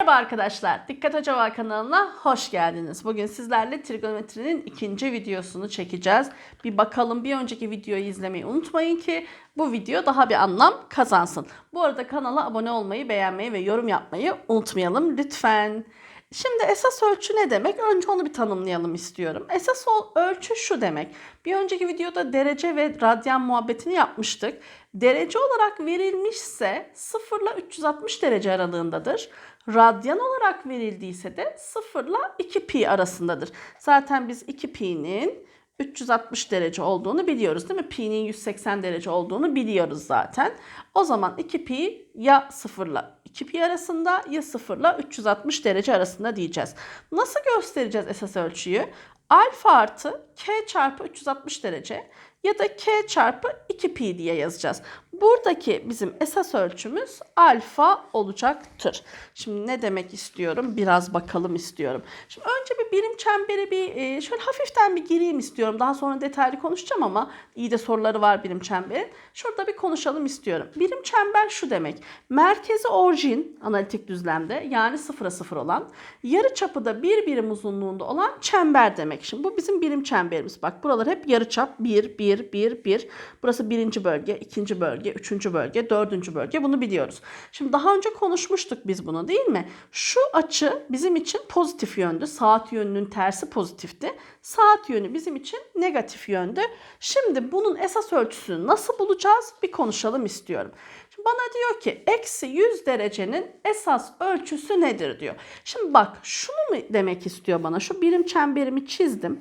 Merhaba arkadaşlar, Dikkat Acaba kanalına hoş geldiniz. Bugün sizlerle trigonometrinin ikinci videosunu çekeceğiz. Bir bakalım bir önceki videoyu izlemeyi unutmayın ki bu video daha bir anlam kazansın. Bu arada kanala abone olmayı, beğenmeyi ve yorum yapmayı unutmayalım lütfen. Şimdi esas ölçü ne demek? Önce onu bir tanımlayalım istiyorum. Esas ölçü şu demek. Bir önceki videoda derece ve radyan muhabbetini yapmıştık. Derece olarak verilmişse 0 ile 360 derece aralığındadır. Radyan olarak verildiyse de 0 ile 2 pi arasındadır. Zaten biz 2 pi'nin 360 derece olduğunu biliyoruz değil mi? Pi'nin 180 derece olduğunu biliyoruz zaten. O zaman 2 pi ya 0 ile 2 pi arasında ya 0 ile 360 derece arasında diyeceğiz. Nasıl göstereceğiz esas ölçüyü? Alfa artı k çarpı 360 derece ya da k çarpı 2 pi diye yazacağız. Buradaki bizim esas ölçümüz alfa olacaktır. Şimdi ne demek istiyorum? Biraz bakalım istiyorum. Şimdi bir birim çemberi bir e, şöyle hafiften bir gireyim istiyorum. Daha sonra detaylı konuşacağım ama iyi de soruları var birim çemberin. Şurada bir konuşalım istiyorum. Birim çember şu demek. Merkezi orijin analitik düzlemde yani sıfıra sıfır olan yarı çapı da bir birim uzunluğunda olan çember demek. Şimdi bu bizim birim çemberimiz. Bak buralar hep yarı çap 1, 1, 1, 1. Burası birinci bölge, ikinci bölge, üçüncü bölge, dördüncü bölge. Bunu biliyoruz. Şimdi daha önce konuşmuştuk biz bunu değil mi? Şu açı bizim için pozitif yöndü. Saat yönünün tersi pozitifti. Saat yönü bizim için negatif yöndü. Şimdi bunun esas ölçüsünü nasıl bulacağız? Bir konuşalım istiyorum. Şimdi bana diyor ki eksi 100 derecenin esas ölçüsü nedir diyor. Şimdi bak şunu mu demek istiyor bana? Şu birim çemberimi çizdim.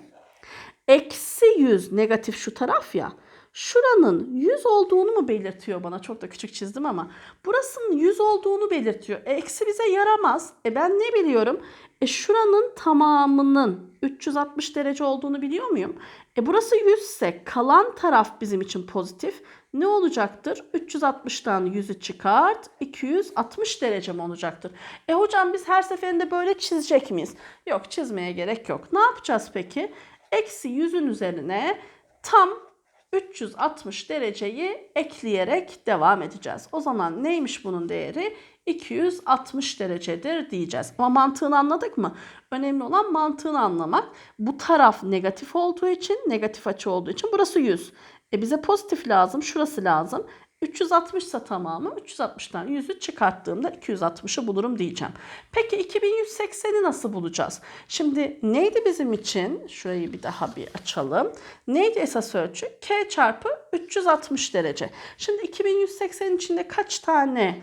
Eksi 100 negatif şu taraf ya. Şuranın 100 olduğunu mu belirtiyor bana? Çok da küçük çizdim ama. Burasının 100 olduğunu belirtiyor. E, eksi bize yaramaz. E ben ne biliyorum? E şuranın tamamının 360 derece olduğunu biliyor muyum? E burası 100 ise kalan taraf bizim için pozitif. Ne olacaktır? 360'tan 100'ü çıkart. 260 derece mi olacaktır? E hocam biz her seferinde böyle çizecek miyiz? Yok çizmeye gerek yok. Ne yapacağız peki? Eksi 100'ün üzerine tam 360 dereceyi ekleyerek devam edeceğiz. O zaman neymiş bunun değeri? 260 derecedir diyeceğiz. Ama mantığını anladık mı? Önemli olan mantığını anlamak. Bu taraf negatif olduğu için, negatif açı olduğu için burası 100. E bize pozitif lazım, şurası lazım. 360 ise tamamı 360'tan 100'ü çıkarttığımda 260'ı bulurum diyeceğim. Peki 2180'i nasıl bulacağız? Şimdi neydi bizim için? Şurayı bir daha bir açalım. Neydi esas ölçü? K çarpı 360 derece. Şimdi 2180'in içinde kaç tane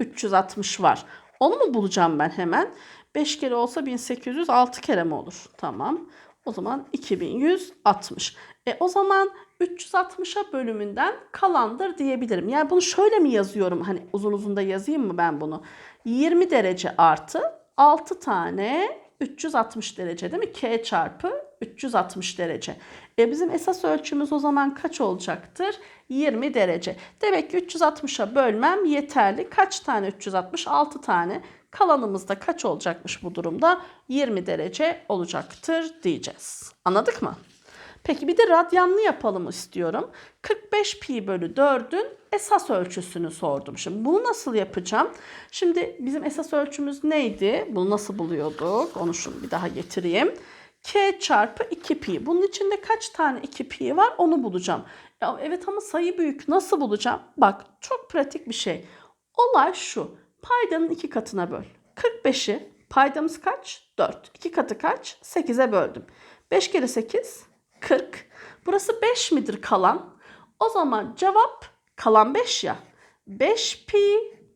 360 var? Onu mu bulacağım ben hemen? 5 kere olsa 1800 6 kere mi olur? Tamam. O zaman 2160. E o zaman 360'a bölümünden kalandır diyebilirim. Yani bunu şöyle mi yazıyorum? Hani uzun uzun da yazayım mı ben bunu? 20 derece artı 6 tane 360 derece değil mi? K çarpı 360 derece. E bizim esas ölçümüz o zaman kaç olacaktır? 20 derece. Demek ki 360'a bölmem yeterli. Kaç tane 360? 6 tane. Kalanımızda kaç olacakmış bu durumda? 20 derece olacaktır diyeceğiz. Anladık mı? Peki bir de radyanlı yapalım istiyorum. 45 pi bölü 4'ün esas ölçüsünü sordum. Şimdi bunu nasıl yapacağım? Şimdi bizim esas ölçümüz neydi? Bunu nasıl buluyorduk? Onu şunu bir daha getireyim. K çarpı 2 pi. Bunun içinde kaç tane 2 pi var onu bulacağım. Ya evet ama sayı büyük. Nasıl bulacağım? Bak çok pratik bir şey. Olay şu. Paydanın iki katına böl. 45'i paydamız kaç? 4. 2 katı kaç? 8'e böldüm. 5 kere 8 40. Burası 5 midir kalan? O zaman cevap kalan 5 ya. 5 pi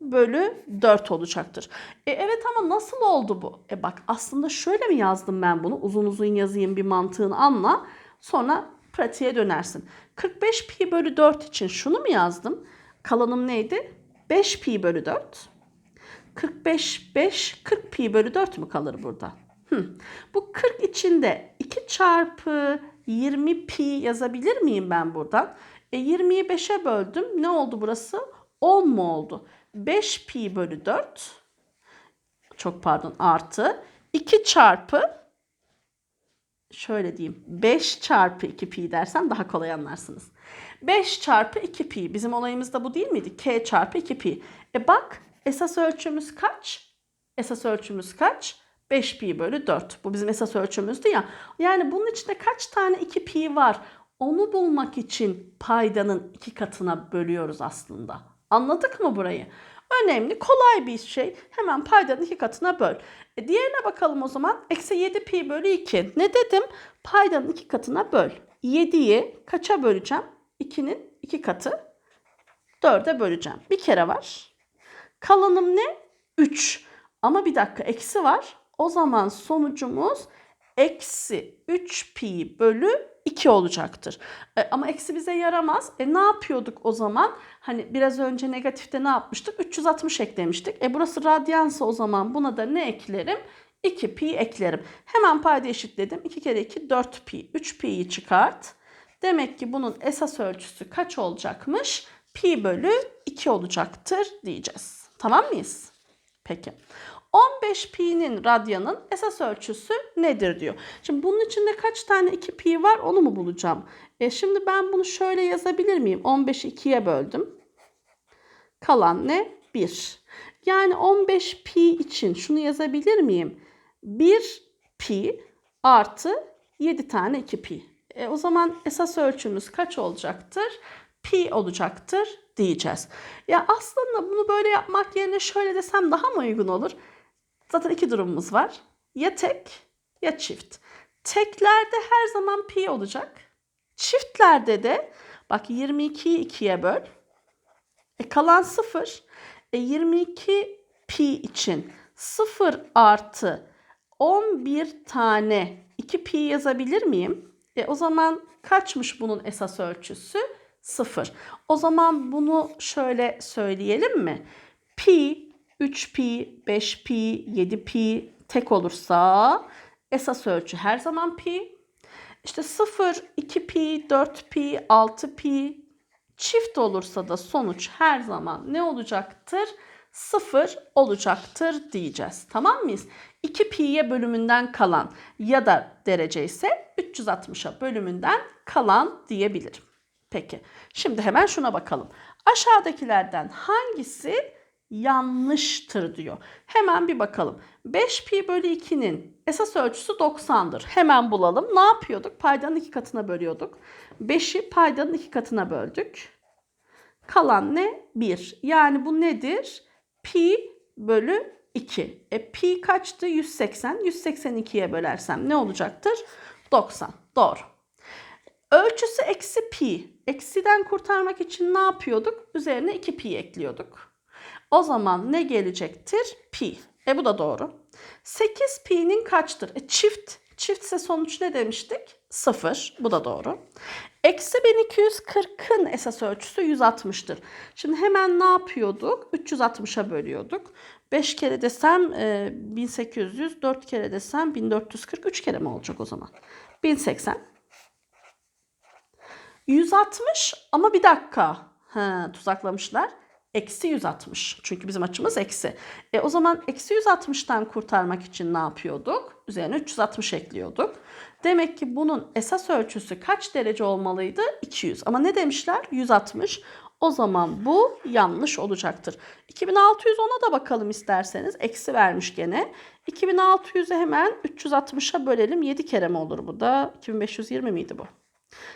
bölü 4 olacaktır. E evet ama nasıl oldu bu? E bak aslında şöyle mi yazdım ben bunu? Uzun uzun yazayım bir mantığını anla. Sonra pratiğe dönersin. 45 pi bölü 4 için şunu mu yazdım? Kalanım neydi? 5 pi bölü 4. 45, 5, 40 pi bölü 4 mü kalır burada? Hı. Bu 40 içinde 2 çarpı 20 pi yazabilir miyim ben buradan? E 20'yi 5'e böldüm. Ne oldu burası? 10 mu oldu? 5 pi bölü 4 çok pardon artı 2 çarpı şöyle diyeyim 5 çarpı 2 pi dersem daha kolay anlarsınız. 5 çarpı 2 pi bizim olayımız da bu değil miydi? K çarpı 2 pi. E bak esas ölçümüz kaç? Esas ölçümüz kaç? 5 pi bölü 4. Bu bizim esas ölçümüzdü ya. Yani bunun içinde kaç tane 2 pi var? Onu bulmak için paydanın iki katına bölüyoruz aslında. Anladık mı burayı? Önemli, kolay bir şey. Hemen paydanın iki katına böl. E diğerine bakalım o zaman. Eksi 7 pi bölü 2. Ne dedim? Paydanın iki katına böl. 7'yi kaça böleceğim? 2'nin iki katı. 4'e böleceğim. Bir kere var. Kalanım ne? 3. Ama bir dakika eksi var. O zaman sonucumuz eksi 3 pi bölü 2 olacaktır. E, ama eksi bize yaramaz. E ne yapıyorduk o zaman? Hani biraz önce negatifte ne yapmıştık? 360 eklemiştik. E burası radyansa o zaman buna da ne eklerim? 2 pi eklerim. Hemen payda eşitledim. 2 kere 2 4 pi. 3 pi'yi çıkart. Demek ki bunun esas ölçüsü kaç olacakmış? Pi bölü 2 olacaktır diyeceğiz. Tamam mıyız? Peki. 15 pi'nin radyanın esas ölçüsü nedir diyor. Şimdi bunun içinde kaç tane 2 pi var onu mu bulacağım? E şimdi ben bunu şöyle yazabilir miyim? 15'i 2'ye böldüm. Kalan ne? 1. Yani 15 pi için şunu yazabilir miyim? 1 pi artı 7 tane 2 pi. E o zaman esas ölçümüz kaç olacaktır? Pi olacaktır diyeceğiz. Ya aslında bunu böyle yapmak yerine şöyle desem daha mı uygun olur? Zaten iki durumumuz var. Ya tek ya çift. Teklerde her zaman pi olacak. Çiftlerde de bak 22'yi 2'ye böl. E kalan 0. E 22 pi için 0 artı 11 tane 2 pi yazabilir miyim? E o zaman kaçmış bunun esas ölçüsü? 0. O zaman bunu şöyle söyleyelim mi? Pi 3pi, 5pi, 7pi tek olursa esas ölçü her zaman pi. İşte 0, 2pi, 4pi, 6pi çift olursa da sonuç her zaman ne olacaktır? 0 olacaktır diyeceğiz. Tamam mıyız? 2 pi'ye bölümünden kalan ya da derece ise 360'a bölümünden kalan diyebilirim. Peki. Şimdi hemen şuna bakalım. Aşağıdakilerden hangisi yanlıştır diyor. Hemen bir bakalım. 5 pi bölü 2'nin esas ölçüsü 90'dır. Hemen bulalım. Ne yapıyorduk? Paydanın iki katına bölüyorduk. 5'i paydanın iki katına böldük. Kalan ne? 1. Yani bu nedir? Pi bölü 2. E pi kaçtı? 180. 182'ye bölersem ne olacaktır? 90. Doğru. Ölçüsü eksi pi. Eksiden kurtarmak için ne yapıyorduk? Üzerine 2 pi ekliyorduk. O zaman ne gelecektir? Pi. E bu da doğru. 8 pi'nin kaçtır? E çift. Çiftse sonuç ne demiştik? 0. Bu da doğru. Eksi 1240'ın esas ölçüsü 160'tır. Şimdi hemen ne yapıyorduk? 360'a bölüyorduk. 5 kere desem e, 1800, 4 kere desem 1440, 3 kere mi olacak o zaman? 1080. 160 ama bir dakika. Ha, tuzaklamışlar. Eksi 160. Çünkü bizim açımız eksi. E o zaman eksi 160'tan kurtarmak için ne yapıyorduk? Üzerine 360 ekliyorduk. Demek ki bunun esas ölçüsü kaç derece olmalıydı? 200. Ama ne demişler? 160. O zaman bu yanlış olacaktır. 2610'a da bakalım isterseniz. Eksi vermiş gene. 2600'ü hemen 360'a bölelim. 7 kere mi olur bu da? 2520 miydi bu?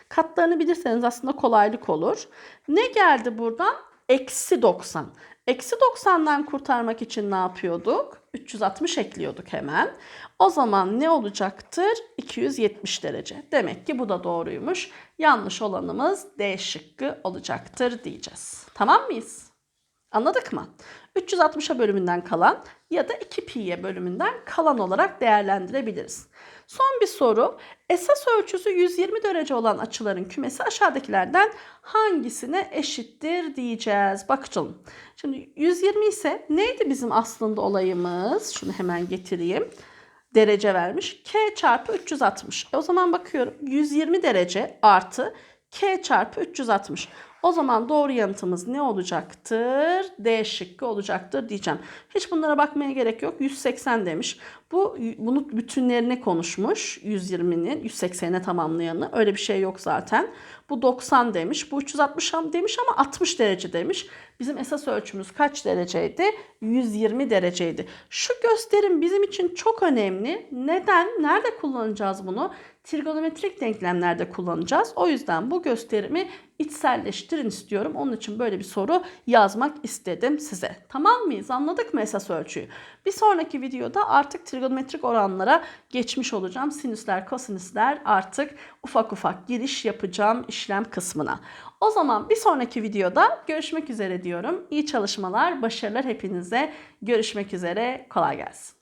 Katlarını bilirseniz aslında kolaylık olur. Ne geldi buradan? Eksi 90. Eksi 90'dan kurtarmak için ne yapıyorduk? 360 ekliyorduk hemen. O zaman ne olacaktır? 270 derece. Demek ki bu da doğruymuş. Yanlış olanımız D şıkkı olacaktır diyeceğiz. Tamam mıyız? Anladık mı? 360'a bölümünden kalan ya da 2 pi'ye bölümünden kalan olarak değerlendirebiliriz. Son bir soru. Esas ölçüsü 120 derece olan açıların kümesi aşağıdakilerden hangisine eşittir diyeceğiz. Bakalım. Şimdi 120 ise neydi bizim aslında olayımız? Şunu hemen getireyim. Derece vermiş. K çarpı 360. E o zaman bakıyorum 120 derece artı K çarpı 360. O zaman doğru yanıtımız ne olacaktır? D şıkkı olacaktır diyeceğim. Hiç bunlara bakmaya gerek yok. 180 demiş. Bu bunu bütünlerini konuşmuş. 120'nin 180'e tamamlayanı. Öyle bir şey yok zaten. Bu 90 demiş. Bu 360 demiş ama 60 derece demiş. Bizim esas ölçümüz kaç dereceydi? 120 dereceydi. Şu gösterim bizim için çok önemli. Neden? Nerede kullanacağız bunu? Trigonometrik denklemlerde kullanacağız. O yüzden bu gösterimi içselleştirin istiyorum. Onun için böyle bir soru yazmak istedim size. Tamam mıyız? Anladık mı esas ölçüyü? Bir sonraki videoda artık trigonometrik oranlara geçmiş olacağım. Sinüsler, kosinüsler artık ufak ufak giriş yapacağım işlem kısmına. O zaman bir sonraki videoda görüşmek üzere diyorum. İyi çalışmalar, başarılar hepinize. Görüşmek üzere. Kolay gelsin.